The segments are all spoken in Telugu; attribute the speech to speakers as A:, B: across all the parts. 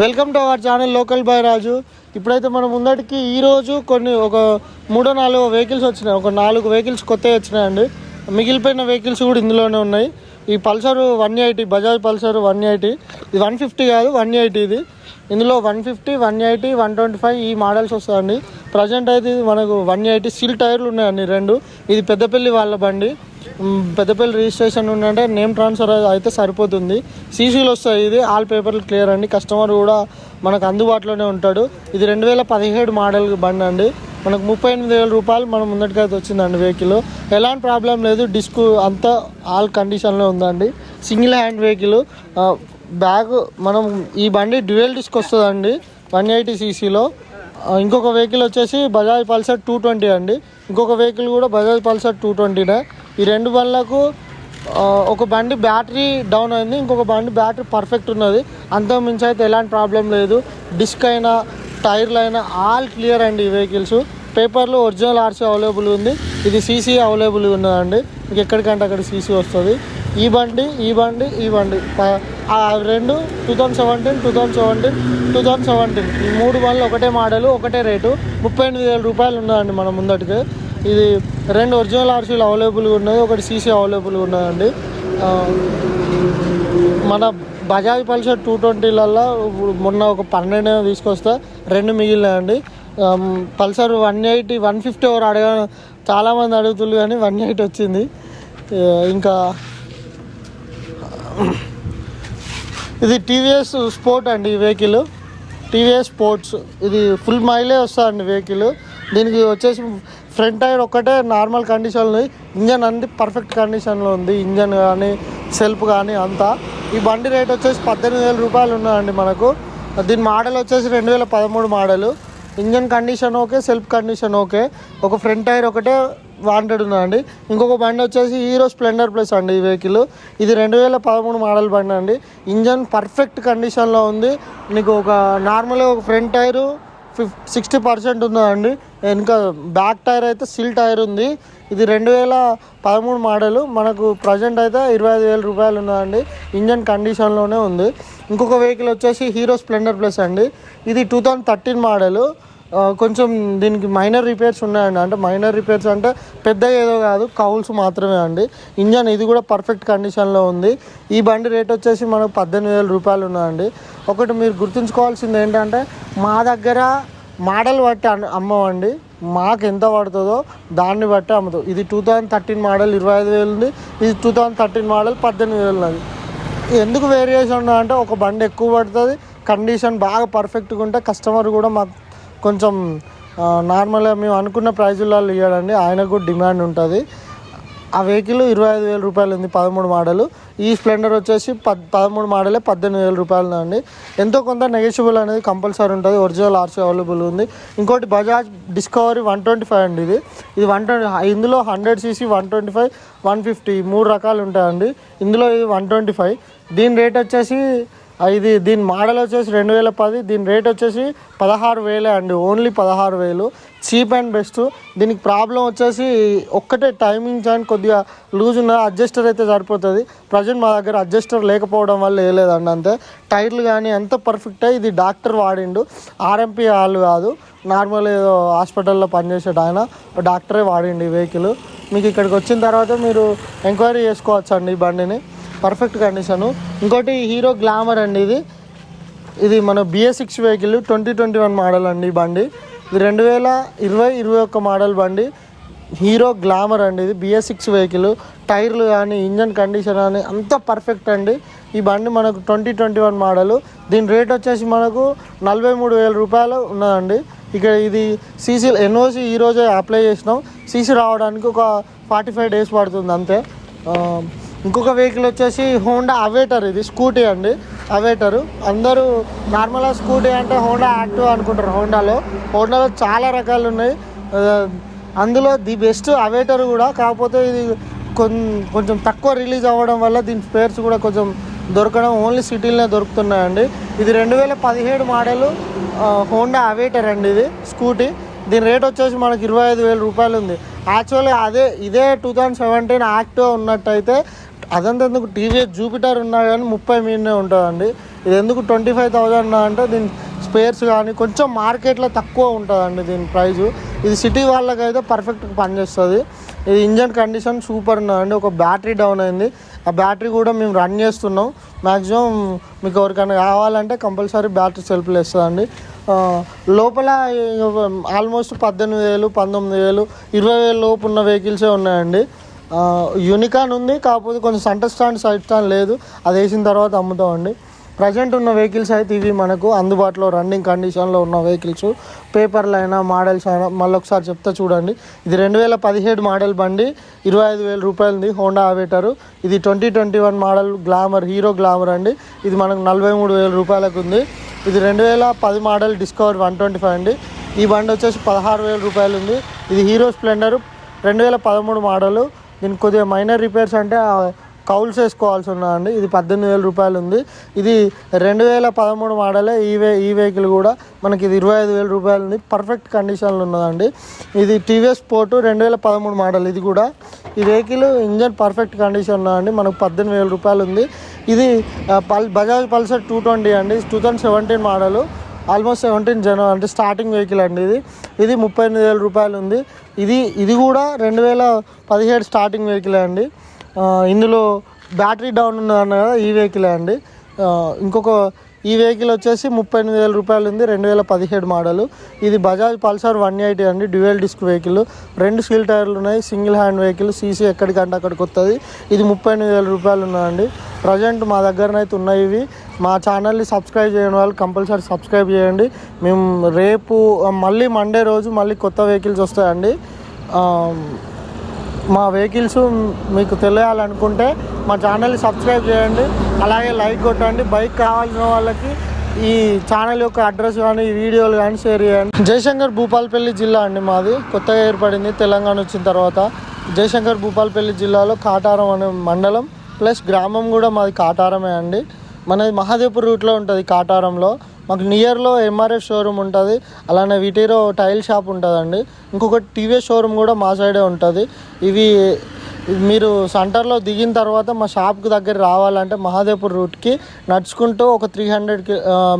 A: Welcome to our channel local boy Raju. ఇప్పుడైతే మనం ముందటికి ఈరోజు కొన్ని ఒక మూడో నాలుగు వెహికల్స్ వచ్చినాయి. ఒక నాలుగు వెహికల్స్ కొత్తవి వచ్చినాయండి. మిగిలిపోయిన వెహికల్స్ కూడా ఇందులోనే ఉన్నాయి. ఈ Pulsar one eighty Bajaj Pulsar one eighty. ఇది వన్ ఫిఫ్టీ కాదు వన్ ఎయిటీ ఇది. ఇందులో one fifty one eighty one twenty five ఈ మోడల్స్ వస్తాయండి. ప్రజెంట్ అయితే ఇది మనకు వన్ ఎయిటీ సీల్ టైర్లు ఉన్నాయండి రెండు. ఇది పెద్దపల్లి వాళ్ళ బండి. పెద్దపల్లి రిజిస్ట్రేషన్ ఉందంటే నేమ్ ట్రాన్స్ఫర్ అయితే సరిపోతుంది. సీసీలు వస్తాయి ఇది ఆల్ పేపర్లు క్లియర్ అండి. కస్టమర్ కూడా మనకు అందుబాటులోనే ఉంటాడు. ఇది రెండు వేల పదిహేడు మోడల్ బండి అండి. మనకు ముప్పై ఎనిమిది వేల రూపాయలు మనం ముందటికైతే వచ్చిందండి వెహికల్ ఎలాంటి ప్రాబ్లం లేదు డిస్క్ అంతా ఆల్ కండిషన్లో ఉందండి. సింగిల్ హ్యాండ్ వెహికల్ బ్యాగ్ మనం ఈ బండి డ్యూయల్ డిస్క్ వస్తుందండి వన్ ఎయిటీ సీసీలో ఇంకొక వెహికల్ వచ్చేసి బజాజ్ పల్సర్ టూ ట్వంటీ అండి. ఇంకొక వెహికల్ కూడా బజాజ్ పల్సర్ టూ ట్వంటీనే ఈ రెండు బండ్లకు ఒక బండి బ్యాటరీ డౌన్ అయింది ఇంకొక బండి బ్యాటరీ పర్ఫెక్ట్ ఉన్నది. అంతకు మించి అయితే ఎలాంటి ప్రాబ్లం లేదు. డిస్క్ అయినా టైర్లు అయినా ఆల్ క్లియర్ అండి ఈ వెహికల్స్. పేపర్లో ఒరిజినల్ ఆర్సీ అవైలబుల్ ఉంది. ఇది సీసీ అవైలబుల్ ఉన్నదండి. మీకు ఎక్కడికంటే అక్కడ సీసీ వస్తుంది. ఈ బండి ఈ బండి ఈ బండి. రెండు two thousand seventeen two thousand seventeen two thousand seventeen. ఈ మూడు బండ్లు ఒకటే మోడల్ ఒకటే రేటు. ముప్పై ఎనిమిది వేల రూపాయలు ఉన్నదండి మన ముందటికి. ఇది రెండు ఒరిజినల్ ఆర్సీలు అవైలబుల్గా ఉన్నాయి. ఒకటి సీసీ అవైలబుల్గా ఉన్నదండి. మన బజాజ్ పల్సర్ టూ ట్వంటీలలో మొన్న ఒక పన్నెండు తీసుకొస్తే. రెండు మిగిలినాయండి. Pulsar one eighty one fifty ఎవరు అడగ చాలామంది అడుగుతున్నారు కానీ వన్ ఎయిటీ వచ్చింది. ఇంకా ఇది టీవీఎస్ స్పోర్ట్ అండి ఈ వెహికల్. TVS sports. ఇది ఫుల్ మైలే వస్తుందండి వెహికల్. దీనికి వచ్చేసి ఫ్రంట్ టైర్ ఒకటే నార్మల్ కండిషన్లో ఇంజన్ అన్ని పర్ఫెక్ట్ కండిషన్లో ఉంది. ఇంజన్ కానీ సెల్ఫ్ కానీ అంతా. ఈ బండి రేట్ వచ్చేసి పద్దెనిమిది వేల రూపాయలు ఉన్నదండి మనకు. దీని మోడల్ వచ్చేసి రెండు వేల పదమూడు model engine condition okay self condition okay. ఒక ఫ్రంట్ టైర్ ఒకటే వాంటెడ్ ఉన్నదండి ఇంకొక బండి వచ్చేసి హీరో స్ప్లెండర్ ప్లస్ అండి ఈ వెహికల్ ఇది రెండు వేల పదమూడు మోడల్ బండి అండి. ఇంజన్ పర్ఫెక్ట్ కండిషన్లో ఉంది. మీకు ఒక నార్మల్గా ఒక front tyre fif sixty percent ఉందండి ఇంకా బ్యాక్ టైర్ అయితే సిల్ టైర్ ఉంది. ఇది రెండు వేల పదమూడు మోడల్. మనకు ప్రజెంట్ అయితే ఇరవై ఐదు వేల రూపాయలు ఉన్నదండి. ఇంజన్ కండిషన్లోనే ఉంది. ఇంకొక వెహికల్ వచ్చేసి హీరో స్ప్లెండర్ ప్లస్ అండి. ఇది టూ థౌజండ్ థర్టీన్ మోడలు. కొంచెం దీనికి మైనర్ రిపేర్స్ ఉన్నాయండి. అంటే మైనర్ రిపేర్స్ అంటే పెద్ద ఏదో కాదు కౌల్స్ మాత్రమే అండి. ఇంజన్ ఇది కూడా పర్ఫెక్ట్ కండిషన్లో ఉంది. ఈ బండి రేట్ వచ్చేసి మనకు పద్దెనిమిది వేల రూపాయలు ఉన్నాయండి. ఒకటి మీరు గుర్తుంచుకోవాల్సింది ఏంటంటే మా దగ్గర మోడల్ బట్టి అమ్మవండి. మాకు ఎంత పడుతుందో దాన్ని బట్టి అమ్ముతాం. ఇది టూ థౌజండ్ థర్టీన్ మోడల్ ఇరవై ఐదు వేలు ఉంది. ఇది టూ థౌజండ్ థర్టీన్ మోడల్ పద్దెనిమిది వేలు ఉన్నది ఎందుకు వేరియేషన్ ఉన్నది అంటే ఒక బండి ఎక్కువ పడుతుంది కండిషన్ బాగా పర్ఫెక్ట్గా ఉంటే కస్టమర్ కూడా మాకు కొంచెం నార్మల్గా మేము అనుకున్న ప్రైజులలో ఇవ్వడండి ఆయనకు కూడా డిమాండ్ ఉంటుంది. ఆ వెహికల్ ఇరవై ఐదు వేల రూపాయలు ఉంది పదమూడు మోడలు. ఈ స్ప్లెండర్ వచ్చేసి పద్ పదమూడు మోడలే పద్దెనిమిది వేల రూపాయలు అండి ఎంతో కొంత నెగెషియబుల్ అనేది కంపల్సరీ ఉంటుంది. ఒరిజినల్ ఆర్సీ అవైలబుల్ ఉంది. ఇంకోటి Bajaj Discovery one twenty five అండి ఇది. ఇది వన్ ట్వంటీ ఇందులో hundred CC one twenty five one fifty మూడు రకాలు ఉంటాయండి ఇందులో ఇది వన్ ట్వంటీ ఫైవ్. దీని రేట్ వచ్చేసి ఇది దీని మోడల్ వచ్చేసి రెండు వేల పది దీని రేట్ వచ్చేసి పదహారు వేలే అండి. ఓన్లీ పదహారు వేలు. Cheap and best. దీనికి ప్రాబ్లం వచ్చేసి ఒక్కటే టైమింగ్స్ అండ్ కొద్దిగా లూజ్ ఉన్న అడ్జస్టర్ అయితే సరిపోతుంది. ప్రజెంట్ మా దగ్గర అడ్జస్టర్ లేకపోవడం వల్ల వేయలేదండి అంతే. టైర్లు కానీ ఎంత పర్ఫెక్ట్ ఇది డాక్టర్ వాడిండు. ఆర్ఎంపీ వాళ్ళు కాదు. నార్మల్ ఏదో హాస్పిటల్లో పనిచేసాడు ఆయన. డాక్టరే వాడిండు ఈ వెహికల్. మీకు ఇక్కడికి వచ్చిన తర్వాత మీరు ఎంక్వైరీ చేసుకోవచ్చు అండి ఈ బండిని. Perfect condition. ఇంకోటి హీరో గ్లామర్ అండి ఇది. ఇది మన BS six vehicle twenty twenty one model అండి బండి. ఇది రెండు వేల ఇరవై ఇరవై ఒక్క మోడల్ బండి. హీరో గ్లామర్ అండి ఇది బిఎస్ సిక్స్ వెహికల్ టైర్లు కానీ ఇంజన్ కండిషన్ కానీ అంతా పర్ఫెక్ట్ అండి. ఈ బండి మనకు ట్వంటీ ట్వంటీ వన్ మోడల్ దీని రేట్ వచ్చేసి మనకు నలభై మూడు వేల రూపాయలు ఉన్నదండి. ఇక ఇది సీసీ ఎన్ఓసి ఈరోజే అప్లై చేసినాం. సీసీ రావడానికి ఒక ఫార్టీ ఫైవ్ డేస్ పడుతుంది అంతే. ఇంకొక వెహికల్ వచ్చేసి హోండా అవేటర్ ఇది స్కూటీ అండి అవేటరు అందరూ నార్మల్గా స్కూటీ అంటే హోండా యాక్టివ్ అనుకుంటారు హోండాలో హోండాలో చాలా రకాలు ఉన్నాయి. అందులో ది బెస్ట్ అవేటర్ కూడా కాకపోతే ఇది కొంచెం తక్కువ రిలీజ్ అవ్వడం వల్ల దీని స్పేర్స్ కూడా కొంచెం దొరకడం ఓన్లీ సిటీలోనే దొరుకుతున్నాయండి. ఇది రెండు వేల పదిహేడు మోడలు హోండా అవేటర్ అండి ఇది స్కూటీ దీని రేట్ వచ్చేసి మనకి ఇరవై ఐదు వేల రూపాయలు ఉంది. యాక్చువల్గా అదే ఇదే టూ థౌజండ్ సెవెంటీన్ యాక్టివ్ ఉన్నట్టయితే అదంతా ఎందుకు టీవీఎస్ జూపిటర్ ఉన్నా కానీ ముప్పై మీదనే ఉంటుందండి. ఇది ఎందుకు ట్వంటీ ఫైవ్ థౌజండ్ అంటే దీని స్పేర్స్ కానీ కొంచెం మార్కెట్లో తక్కువ ఉంటుందండి దీని ప్రైజు. ఇది సిటీ వాళ్ళకైతే పర్ఫెక్ట్గా పనిచేస్తుంది. ఇది ఇంజన్ కండిషన్ సూపర్ ఉన్నదండి ఒక బ్యాటరీ డౌన్ అయింది. ఆ బ్యాటరీ కూడా మేము రన్ చేస్తున్నాం. మ్యాక్సిమం మీకు ఎవరికైనా కావాలంటే కంపల్సరీ బ్యాటరీ సెల్ఫ్లు వేస్తుందండి లోపల ఆల్మోస్ట్ పద్దెనిమిది వేలు పంతొమ్మిది వేలు ఇరవై వేలు లోపు ఉన్న వెహికల్సే ఉన్నాయండి. యూనికాన్ ఉంది కాకపోతే కొంచెం సెంటర్ స్టాండ్ సైడ్ స్టాండ్ లేదు. అది వేసిన తర్వాత అమ్ముతామండి. ప్రజెంట్ ఉన్న వెహికల్స్ అయితే ఇవి మనకు అందుబాటులో రన్నింగ్ కండిషన్లో ఉన్న వెహికల్స్ పేపర్లు అయినా మోడల్స్ అయినా మళ్ళీ ఒకసారి చెప్తా చూడండి. ఇది రెండు వేల పదిహేడు మోడల్ బండి ఇరవై ఐదు వేల రూపాయలది హోండా ఆవేటరు ఇది twenty twenty one model Glamour Hero Glamour అండి. ఇది మనకు నలభై మూడు వేల రూపాయలకు ఉంది ఇది రెండు వేల పది model Discover one twenty five అండి. ఈ బండి వచ్చేసి పదహారు వేల రూపాయలు ఉంది ఇది హీరో స్ప్లెండర్ రెండు వేల పదమూడు మోడలు దీనికి కొద్దిగా మైనర్ రిపేర్స్ అంటే కౌల్స్ వేసుకోవాల్సి ఉన్నాయండి. ఇది పద్దెనిమిది వేల రూపాయలు ఉంది. ఇది రెండు వేల పదమూడు మోడలే ఈ వే ఈ వెహికల్ కూడా మనకి ఇది ఇరవై ఐదు వేల రూపాయలు ఉంది. పర్ఫెక్ట్ కండిషన్లో ఉన్నదండి. ఇది టీవీఎస్ పోర్టు రెండు వేల పదమూడు మోడల్ ఇది కూడా. ఈ వెహికల్ ఇంజన్ పర్ఫెక్ట్ కండిషన్ ఉన్నదండి మనకు పద్దెనిమిది వేల రూపాయలు ఉంది. ఇది పల్ బజాజ్ పల్సర్ టూ ట్వంటీ అండి. Two thousand seventeen model. Almost seventeen జన అంటే స్టార్టింగ్ వెహికల్ అండి ఇది. ఇది ముప్పై ఎనిమిది వేల రూపాయలు ఉంది. ఇది ఇది కూడా రెండు వేల పదిహేడు స్టార్టింగ్ వెహికల్ అండి. ఇందులో బ్యాటరీ డౌన్ ఉన్నదన్న కదా ఈ వెహికలే అండి. ఇంకొక ఈ వెహికల్ వచ్చేసి ముప్పై ఎనిమిది వేల రూపాయలు ఉంది రెండు వేల పదిహేడు మోడల్. ఇది బజాజ్ పల్సర్ వన్ ఎయిటీ అండి డ్యూయల్ డిస్క్ వెహికల్. రెండు సీల్ టైర్లు ఉన్నాయి సింగిల్ హ్యాండ్ వెహికల్ సీసీ ఎక్కడికంటే అక్కడికి వస్తుంది ఇది ముప్పై ఎనిమిది వేల రూపాయలు ఉన్నాయండి. ప్రజెంట్ మా దగ్గరనైతే ఉన్నాయి ఇవి. మా ఛానల్ని సబ్స్క్రైబ్ చేయని వాళ్ళు కంపల్సరీ సబ్స్క్రైబ్ చేయండి. మేము రేపు మళ్ళీ మండే రోజు మళ్ళీ కొత్త వెహికల్స్ వస్తాయండి. మా వెహికల్స్ మీకు తెలియాలనుకుంటే మా ఛానల్ని సబ్స్క్రైబ్ చేయండి. అలాగే లైక్ కొట్టండి. బైక్ కావాల్సిన వాళ్ళకి ఈ ఛానల్ యొక్క అడ్రస్ కానీ ఈ వీడియోలు కానీ షేర్ చేయండి. జయశంకర్ భూపాలపల్లి జిల్లా అండి మాది. కొత్తగా ఏర్పడింది తెలంగాణ వచ్చిన తర్వాత. జయశంకర్ భూపాలపల్లి జిల్లాలో కాటారం అనే మండలం ప్లస్ గ్రామం కూడా మాది కాటారమే అండి. మనది మహాదేవ్పూర్ రూట్లో ఉంటుంది కాటారంలో. మాకు నియర్లో ఎంఆర్ఎఫ్ షోరూమ్ ఉంటుంది. అలానే వీటిలో టైల్ షాప్ ఉంటుందండి. ఇంకొకటి టీవీఎస్ షోరూమ్ కూడా మా సైడే ఉంటుంది. ఇవి మీరు సెంటర్లో దిగిన తర్వాత మా షాప్కి దగ్గర రావాలంటే మహాదేవ్పూర్ రూట్కి నడుచుకుంటూ ఒక త్రీ హండ్రెడ్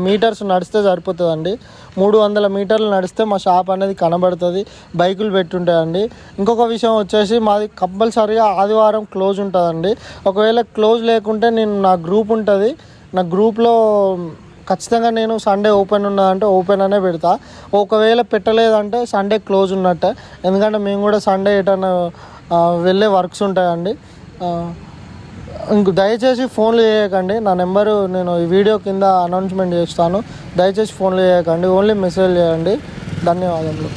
A: మీటర్స్ నడిస్తే సరిపోతుందండి. మూడు వందల మీటర్లు నడిస్తే మా షాప్ అనేది కనబడుతుంది. బైకులు పెట్టుంటాయండి. ఇంకొక విషయం వచ్చేసి మాది కంపల్సరీగా ఆదివారం క్లోజ్ ఉంటుందండి. ఒకవేళ క్లోజ్ లేకుంటే నేను నా గ్రూప్ ఉంటుంది. నా గ్రూప్లో ఖచ్చితంగా నేను సండే ఓపెన్ ఉన్నదంటే ఓపెన్ అనే పెడతా. ఒకవేళ పెట్టలేదంటే సండే క్లోజ్ ఉన్నట్టే. ఎందుకంటే మేము కూడా సండే ఎటన్నా వెళ్ళే వర్క్స్ ఉంటాయండి. ఇంక దయచేసి ఫోన్లు చేయకండి. నా నెంబరు నేను ఈ వీడియో కింద అనౌన్స్మెంట్ చేస్తాను. దయచేసి ఫోన్లు చేయకండి. ఓన్లీ మెసేజ్ చేయండి. ధన్యవాదములు.